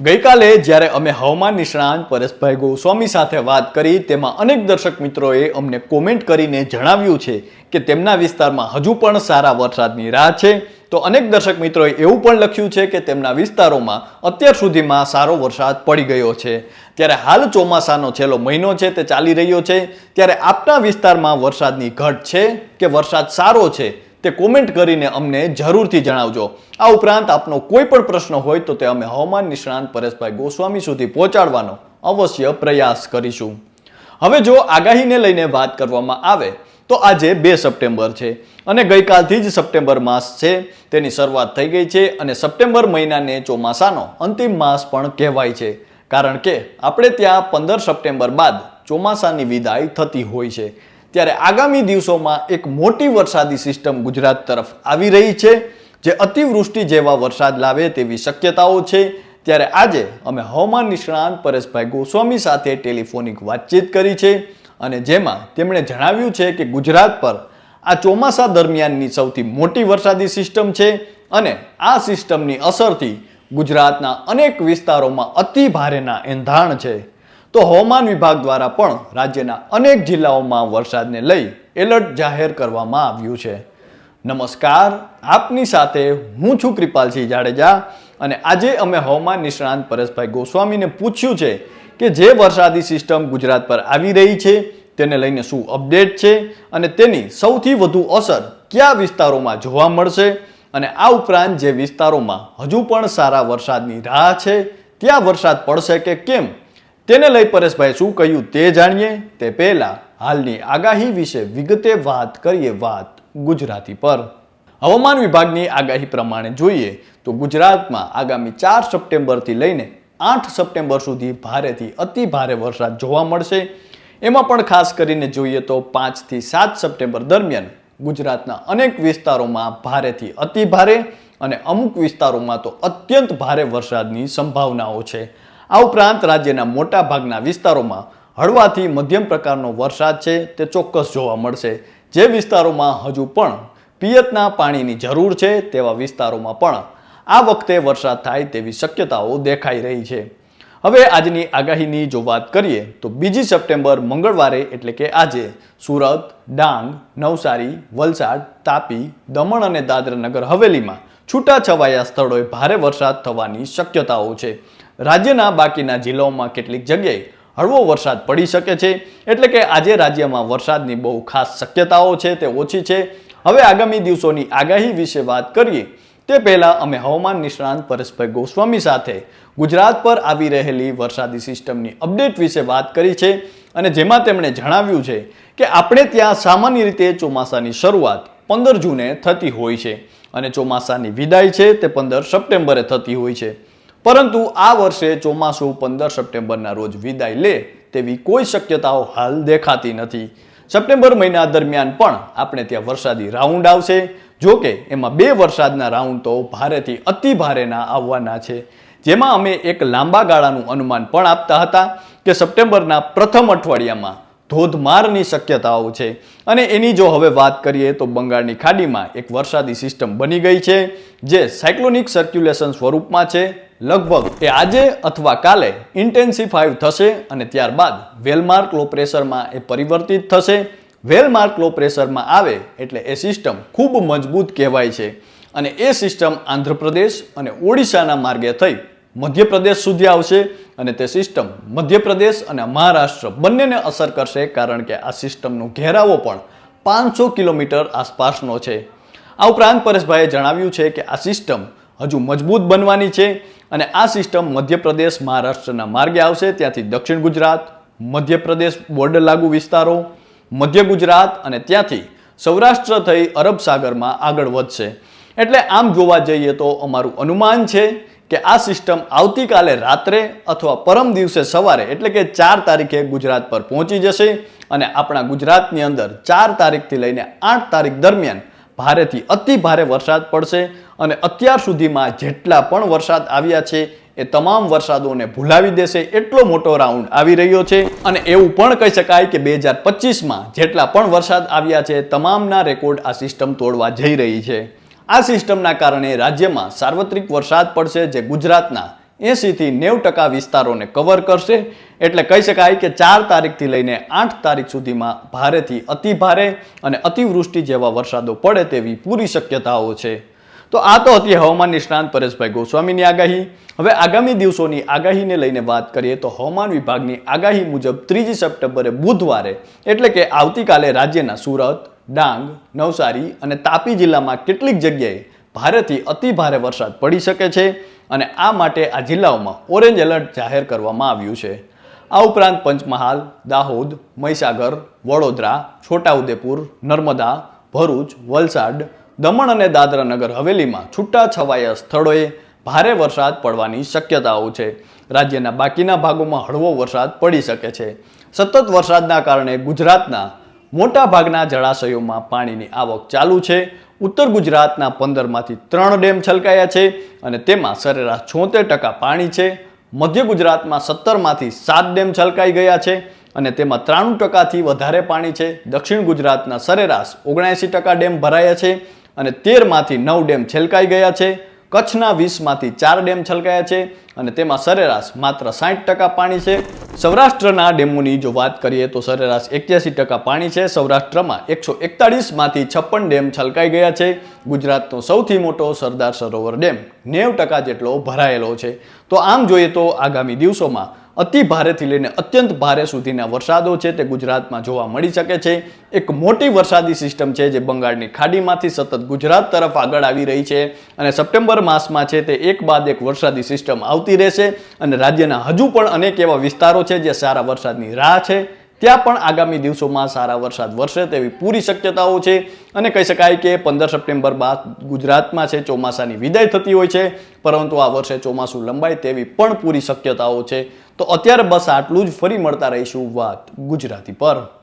ગઈકાલે જ્યારે અમે હવામાન નિષ્ણાંત પરેશભાઈ ગોસ્વામી સાથે વાત કરી, તેમાં અનેક દર્શક મિત્રોએ અમને કોમેન્ટ કરીને જણાવ્યું છે કે તેમના વિસ્તારમાં હજુ પણ સારા વરસાદની રાહ છે. તો અનેક દર્શક મિત્રોએ એવું પણ લખ્યું છે કે તેમના વિસ્તારોમાં અત્યાર સુધીમાં સારો વરસાદ પડી ગયો છે. ત્યારે હાલ ચોમાસાનો છેલ્લો મહિનો છે, તે ચાલી રહ્યો છે. ત્યારે આપના વિસ્તારમાં વરસાદની ઘટ છે કે વરસાદ સારો છે? તે કોમેન્ટ કરીને અમને જરૂરથી જણાવજો. આ ઉપરાંત આપનો કોઈ પણ પ્રશ્ન હોય તો તે અમે હવામાન નિષ્ણાંત પરેશભાઈ ગોસ્વામી સુધી પહોંચાડવાનો અવશ્ય પ્રયાસ કરીશું. હવે જો આગાહીને લઈને વાત કરવામાં આવે તો આજે બે સપ્ટેમ્બર છે અને ગઈકાલથી જ સપ્ટેમ્બર માસ છે. તેની શરૂઆત થઈ ગઈ છે અને સપ્ટેમ્બર મહિનાને ચોમાસાનો અંતિમ માસ પણ કહેવાય છે. કારણ કે આપણે ત્યાં પંદર સપ્ટેમ્બર બાદ ચોમાસાની વિદાય થતી હોય છે. ત્યારે આગામી દિવસોમાં એક મોટી વરસાદી સિસ્ટમ ગુજરાત તરફ આવી રહી છે, જે અતિવૃષ્ટિ જેવા વરસાદ લાવે તેવી શક્યતાઓ છે. ત્યારે આજે અમે હવામાન નિષ્ણાંત પરેશભાઈ ગોસ્વામી સાથે ટેલિફોનિક વાતચીત કરી છે અને જેમાં તેમણે જણાવ્યું છે કે ગુજરાત પર આ ચોમાસા દરમિયાનની સૌથી મોટી વરસાદી સિસ્ટમ છે અને આ સિસ્ટમની અસરથી ગુજરાતના અનેક વિસ્તારોમાં અતિ ભારેના એંધાણ છે. તો હવામાન વિભાગ દ્વારા પણ રાજ્યના અનેક જિલ્લાઓમાં વરસાદને લઈ એલર્ટ જાહેર કરવામાં આવ્યું છે. નમસ્કાર, આપની સાથે હું છું કૃપાલસિંહ જાડેજા અને આજે અમે હવામાન નિષ્ણાંત પરેશભાઈ ગોસ્વામીને પૂછ્યું છે કે જે વરસાદી સિસ્ટમ ગુજરાત પર આવી રહી છે તેને લઈને શું અપડેટ છે અને તેની સૌથી વધુ અસર કયા વિસ્તારોમાં જોવા મળશે અને આ ઉપરાંત જે વિસ્તારોમાં હજુ પણ સારા વરસાદની રાહ છે, ત્યાં વરસાદ પડશે કે કેમ? તેને લઈ પરેશભાઈ શું કહ્યું તે જાણીએ? તે પહેલા હાલની આગાહી વિશે વિગતે વાત કરીએ વાત ગુજરાતી પર. હવામાન વિભાગની આગાહી પ્રમાણે જોઈએ તો ગુજરાતમાં આગામી ચાર સપ્ટેમ્બરથી લઈને આઠ સપ્ટેમ્બર સુધી ભારેથી અતિ ભારે વરસાદ જોવા મળશે. એમાં પણ ખાસ કરીને જોઈએ તો પાંચથી સાત સપ્ટેમ્બર દરમિયાન ગુજરાતના અનેક વિસ્તારોમાં ભારેથી અતિ ભારે અને અમુક વિસ્તારોમાં તો અત્યંત ભારે વરસાદની સંભાવનાઓ છે. આ ઉપરાંત રાજ્યના મોટા ભાગના વિસ્તારોમાં હળવાથી મધ્યમ પ્રકારનો વરસાદ છે, તે ચોક્કસ જોવા મળશે. જે વિસ્તારોમાં હજુ પણ પિયતના પાણીની જરૂર છે, તેવા વિસ્તારોમાં પણ આ વખતે વરસાદ થાય તેવી શક્યતાઓ દેખાઈ રહી છે. હવે આજની આગાહીની જો વાત કરીએ, તો બીજી સપ્ટેમ્બર મંગળવારે એટલે કે આજે સુરત, ડાંગ, નવસારી, વલસાડ, તાપી, દમણ અને દાદરા નગર હવેલીમાં છૂટાછવાયા સ્થળોએ ભારે વરસાદ થવાની શક્યતાઓ છે. રાજ્યના બાકીના જિલ્લાઓમાં કેટલીક જગ્યાએ હળવો વરસાદ પડી શકે છે. એટલે કે આજે રાજ્યમાં વરસાદની બહુ ખાસ શક્યતાઓ છે તે ઓછી છે. હવે આગામી દિવસોની આગાહી વિશે વાત કરીએ. તે પહેલાં અમે હવામાન નિષ્ણાંત પરેશભાઈ ગોસ્વામી સાથે ગુજરાત પર આવી રહેલી વરસાદી સિસ્ટમની અપડેટ વિશે વાત કરી છે. અને જેમાં તેમણે જણાવ્યું છે કે આપણે ત્યાં સામાન્ય રીતે ચોમાસાની શરૂઆત પંદર જૂને થતી હોય છે અને ચોમાસાની વિદાય છે તે પંદર સપ્ટેમ્બરે થતી હોય છે. પરંતુ આ વર્ષે ચોમાસું પંદર સપ્ટેમ્બરના રોજ વિદાય લે તેવી કોઈ શક્યતાઓ હાલ દેખાતી નથી. સપ્ટેમ્બર મહિના દરમિયાન પણ આપણે ત્યાં વરસાદી રાઉન્ડ આવશે. જો કે એમાં બે વરસાદના રાઉન્ડ તો ભારેથી અતિ ભારેના આવવાના છે. જેમાં અમે એક લાંબા ગાળાનું અનુમાન પણ આપતા હતા કે સપ્ટેમ્બરના પ્રથમ અઠવાડિયામાં ધોધમારની શક્યતાઓ છે. અને એની જો હવે વાત કરીએ તો બંગાળની ખાડીમાં એક વરસાદી સિસ્ટમ બની ગઈ છે, જે સાયક્લોનિક સર્ક્યુલેશન સ્વરૂપમાં છે. લગભગ એ આજે અથવા કાલે ઇન્ટેન્સિફાઈવ થશે અને ત્યારબાદ વેલમાર્ક લો પ્રેશરમાં એ પરિવર્તિત થશે. વેલમાર્ક લો પ્રેશરમાં આવે એટલે એ સિસ્ટમ ખૂબ મજબૂત કહેવાય છે. અને એ સિસ્ટમ આંધ્રપ્રદેશ અને ઓડિશાના માર્ગે થઈ મધ્યપ્રદેશ સુધી આવશે અને તે સિસ્ટમ મધ્યપ્રદેશ અને મહારાષ્ટ્ર બંનેને અસર કરશે કારણ કે આ સિસ્ટમનો ઘેરાવો પણ પાંચસો કિલોમીટર આસપાસનો છે. આ ઉપરાંત પરેશભાઈએ જણાવ્યું છે કે આ સિસ્ટમ હજુ મજબૂત બનવાની છે અને આ સિસ્ટમ મધ્યપ્રદેશ, મહારાષ્ટ્રના માર્ગે આવશે. ત્યાંથી દક્ષિણ ગુજરાત, મધ્યપ્રદેશ બોર્ડર લાગુ વિસ્તારો, મધ્ય ગુજરાત અને ત્યાંથી સૌરાષ્ટ્ર થઈ અરબ સાગરમાં આગળ વધશે. એટલે આમ જોવા જઈએ તો અમારું અનુમાન છે કે આ સિસ્ટમ આવતીકાલે રાત્રે અથવા પરમ દિવસે સવારે, એટલે કે ચાર તારીખે ગુજરાત પર પહોંચી જશે અને આપણા ગુજરાતની અંદર ચાર તારીખથી લઈને આઠ તારીખ દરમિયાન ભારેથી અતિ ભારે વરસાદ પડશે અને અત્યાર સુધીમાં જેટલા પણ વરસાદ આવ્યા છે એ તમામ વરસાદોને ભૂલાવી દેશે, એટલો મોટો રાઉન્ડ આવી રહ્યો છે. અને એવું પણ કહી શકાય કે બે હજાર પચીસમાં જેટલા પણ વરસાદ આવ્યા છે, તમામના રેકોર્ડ આ સિસ્ટમ તોડવા જઈ રહી છે. આ સિસ્ટમના કારણે રાજ્યમાં સાર્વત્રિક વરસાદ પડશે જે ગુજરાતના એંશીથી નેવું ટકા વિસ્તારોને કવર કરશે. એટલે કહી શકાય કે ચાર તારીખથી લઈને આઠ તારીખ સુધીમાં ભારેથી અતિ ભારે અને અતિવૃષ્ટિ જેવા વરસાદો પડે તેવી પૂરી શક્યતાઓ છે. તો આ તો હતી હવામાન નિષ્ણાંત પરેશભાઈ ગોસ્વામીની આગાહી. હવે આગામી દિવસોની આગાહીને લઈને વાત કરીએ તો હવામાન વિભાગની આગાહી મુજબ ત્રીજી સપ્ટેમ્બરે બુધવારે, એટલે કે આવતીકાલે રાજ્યના સુરત ડાંગ, નવસારી અને તાપી જિલ્લામાં કેટલીક જગ્યાએ ભારેથી અતિ ભારે વરસાદ પડી શકે છે અને આ માટે આ જિલ્લાઓમાં ઓરેન્જ એલર્ટ જાહેર કરવામાં આવ્યું છે. આ ઉપરાંત પંચમહાલ, દાહોદ, મહીસાગર, વડોદરા, છોટાઉદેપુર, નર્મદા, ભરૂચ, વલસાડ, દમણ અને દાદરા નગર હવેલીમાં છૂટા છવાયા સ્થળોએ ભારે વરસાદ પડવાની શક્યતાઓ છે. રાજ્યના બાકીના ભાગોમાં હળવો વરસાદ પડી શકે છે. સતત વરસાદના કારણે ગુજરાતના મોટા ભાગના જળાશયોમાં પાણીની આવક ચાલુ છે. ઉત્તર ગુજરાતના પંદરમાંથી ત્રણ ડેમ છલકાયા છે અને તેમાં સરેરાશ છોતેર ટકા પાણી છે. મધ્ય ગુજરાતમાં સત્તરમાંથી સાત ડેમ છલકાઈ ગયા છે અને તેમાં ત્રાણું ટકાથી વધારે પાણી છે. દક્ષિણ ગુજરાતના સરેરાશ ઓગણએંસી ટકા ડેમ ભરાયા છે અને તેરમાંથી નવ ડેમ છલકાઈ ગયા છે. કચ્છના વીસમાંથી ચાર ડેમ છલકાયા છે અને તેમાં સરેરાશ માત્ર સાઠ ટકા પાણી છે. સૌરાષ્ટ્રના ડેમોની જો વાત કરીએ તો સરેરાશ એક્યાસી ટકા પાણી છે. સૌરાષ્ટ્રમાં એકસો એકતાળીસમાંથી છપ્પન ડેમ છલકાઈ ગયા છે. ગુજરાતનો સૌથી મોટો સરદાર સરોવર ડેમ નેવ ટકા જેટલો ભરાયેલો છે. તો આમ જોઈએ તો આગામી દિવસોમાં અતિ ભારેથી લઈને અત્યંત ભારે સુધીના વરસાદો છે તે ગુજરાતમાં જોવા મળી શકે છે. એક મોટી વરસાદી સિસ્ટમ છે જે બંગાળની ખાડીમાંથી સતત ગુજરાત તરફ આગળ આવી રહી છે અને સપ્ટેમ્બર માસમાં છે તે એક બાદ એક વરસાદી સિસ્ટમ આવતી રહેશે અને રાજ્યના હજુ પણ અનેક એવા વિસ્તારો છે જે સારા વરસાદની રાહ છે. ત્યાં પણ આગામી દિવસોમાં સારા વરસાદ વરસે તેવી પૂરી શક્યતાઓ છે. અને કહી શકાય કે પંદર સપ્ટેમ્બર બાદ ગુજરાતમાં છે ચોમાસાની વિદાય થતી હોય છે. પરંતુ આ વર્ષે ચોમાસું લંબાય તેવી પણ પૂરી શક્યતાઓ છે. તો અત્યારે બસ આટલું જ. ફરી મળતા રહીશું વાત ગુજરાતી પર.